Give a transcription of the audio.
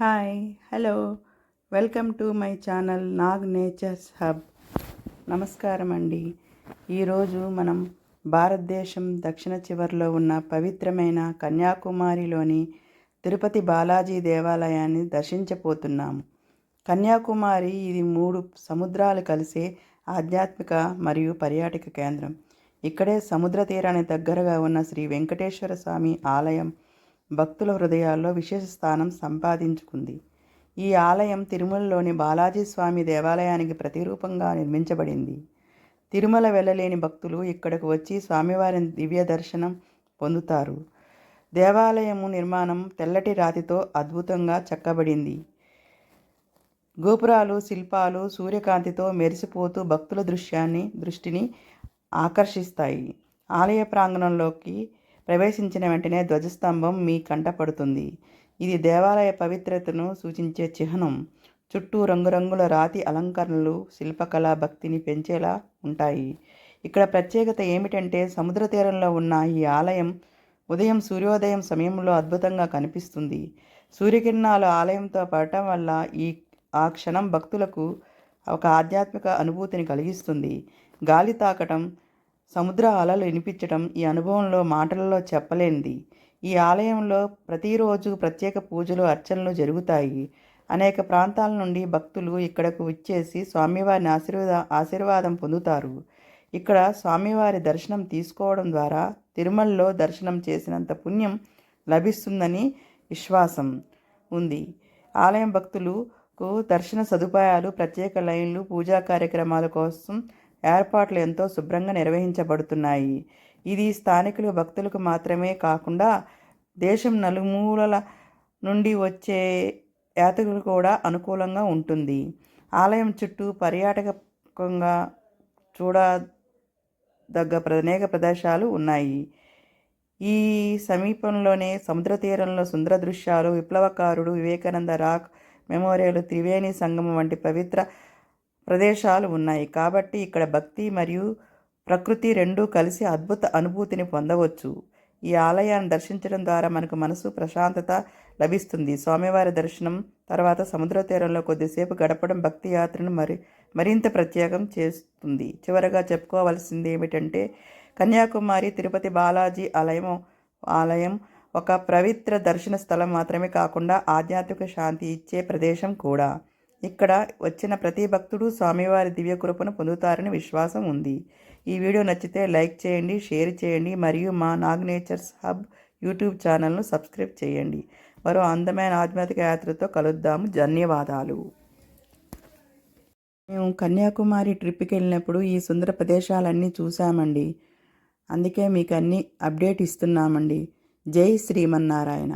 Hi hello welcome to my channel Nag nature's hub నమస్కారం అండి. ఈరోజు మనం భారతదేశం దక్షిణ చివరిలో ఉన్న పవిత్రమైన కన్యాకుమారిలోని తిరుపతి బాలాజీ దేవాలయాన్ని దర్శించబోతున్నాము కన్యాకుమారి ఇది మూడు సముద్రాలు కలిసే ఆధ్యాత్మిక మరియు పర్యాటక కేంద్రం. ఇక్కడే సముద్ర తీరానికి దగ్గరగా ఉన్న శ్రీ వెంకటేశ్వర స్వామి ఆలయం భక్తుల హృదయాల్లో విశేష స్థానం సంపాదించుకుంది. ఈ ఆలయం తిరుమలలోని బాలాజీ స్వామి దేవాలయానికి ప్రతిరూపంగా నిర్మించబడింది. తిరుమల వెళ్ళలేని భక్తులు ఇక్కడకు వచ్చి స్వామివారిని దివ్య దర్శనం పొందుతారు. దేవాలయము నిర్మాణం తెల్లటి రాతితో అద్భుతంగా చెక్కబడింది. గోపురాలు శిల్పాలు సూర్యకాంతితో మెరిసిపోతూ భక్తుల దృశ్యాన్ని దృష్టిని ఆకర్షిస్తాయి. ఆలయ ప్రాంగణంలోకి ప్రవేశించిన వెంటనే ధ్వజస్తంభం మీ కంటపడుతుంది ఇది దేవాలయ పవిత్రతను సూచించే చిహ్నం. చుట్టూ రంగురంగుల రాతి అలంకరణలు శిల్పకళ భక్తిని పెంచేలా ఉంటాయి. ఇక్కడ ప్రత్యేకత ఏమిటంటే సముద్ర తీరంలో ఉన్న ఈ ఆలయం ఉదయం సూర్యోదయం సమయంలో అద్భుతంగా కనిపిస్తుంది. సూర్యకిరణాలు ఆలయంతో పడటం వల్ల ఈ ఆ క్షణం భక్తులకు ఒక ఆధ్యాత్మిక అనుభూతిని కలిగిస్తుంది. గాలి తాకటం సముద్ర అలలు వినిపించడం ఈ అనుభవంలో మాటలలో చెప్పలేనిది. ఈ ఆలయంలో ప్రతిరోజు ప్రత్యేక పూజలు అర్చనలు జరుగుతాయి. అనేక ప్రాంతాల నుండి భక్తులు ఇక్కడకు వచ్చేసి స్వామివారిని ఆశీర్వాద ఆశీర్వాదం పొందుతారు. ఇక్కడ స్వామివారి దర్శనం తీసుకోవడం ద్వారా తిరుమలలో దర్శనం చేసినంత పుణ్యం లభిస్తుందని విశ్వాసం ఉంది. ఆలయం భక్తులకు దర్శన సదుపాయాలు ప్రత్యేక లైన్లు పూజా కార్యక్రమాల కోసం ఏర్పాట్లు ఎంతో శుభ్రంగా నిర్వహించబడుతున్నాయి. ఇది స్థానికులు భక్తులకు మాత్రమే కాకుండా దేశం నలుమూలల నుండి వచ్చే యాత్రికులు కూడా అనుకూలంగా ఉంటుంది. ఆలయం చుట్టూ పర్యాటకంగా చూడదగ్గ అనేక ప్రదేశాలు ఉన్నాయి. ఈ సమీపంలోనే సముద్ర తీరంలో సుందర దృశ్యాలు విప్లవకారుడు వివేకానంద రాక్ మెమోరియల్ త్రివేణి సంగమం వంటి పవిత్ర ప్రదేశాలు ఉన్నాయి. కాబట్టి ఇక్కడ భక్తి మరియు ప్రకృతి రెండూ కలిసి అద్భుత అనుభూతిని పొందవచ్చు. ఈ ఆలయాన్ని దర్శించడం ద్వారా మనకు మనసు ప్రశాంతత లభిస్తుంది. స్వామివారి దర్శనం తర్వాత సముద్ర తీరంలో కొద్దిసేపు గడపడం భక్తి యాత్రను మరి మరింత ప్రత్యేకం చేస్తుంది. చివరగా చెప్పుకోవాల్సింది ఏమిటంటే కన్యాకుమారి తిరుపతి బాలాజీ ఆలయం ఆలయం ఒక పవిత్ర దర్శన స్థలం మాత్రమే కాకుండా ఆధ్యాత్మిక శాంతి ఇచ్చే ప్రదేశం కూడా. ఇక్కడ వచ్చిన ప్రతి భక్తుడు స్వామివారి దివ్య కృపను పొందుతారని విశ్వాసం ఉంది. ఈ వీడియో నచ్చితే లైక్ చేయండి షేర్ చేయండి మరియు మా నాగ్ నేచర్స్ హబ్ యూట్యూబ్ ఛానల్ను సబ్స్క్రైబ్ చేయండి. మరో అందమైన ఆధ్యాత్మిక యాత్రతో కలుద్దాము. ధన్యవాదాలు. మేము కన్యాకుమారి ట్రిప్కి వెళ్ళినప్పుడు ఈ సుందర ప్రదేశాలన్నీ చూసామండి అందుకే మీకు అన్ని అప్డేట్ ఇస్తున్నామండి. జై శ్రీమన్నారాయణ.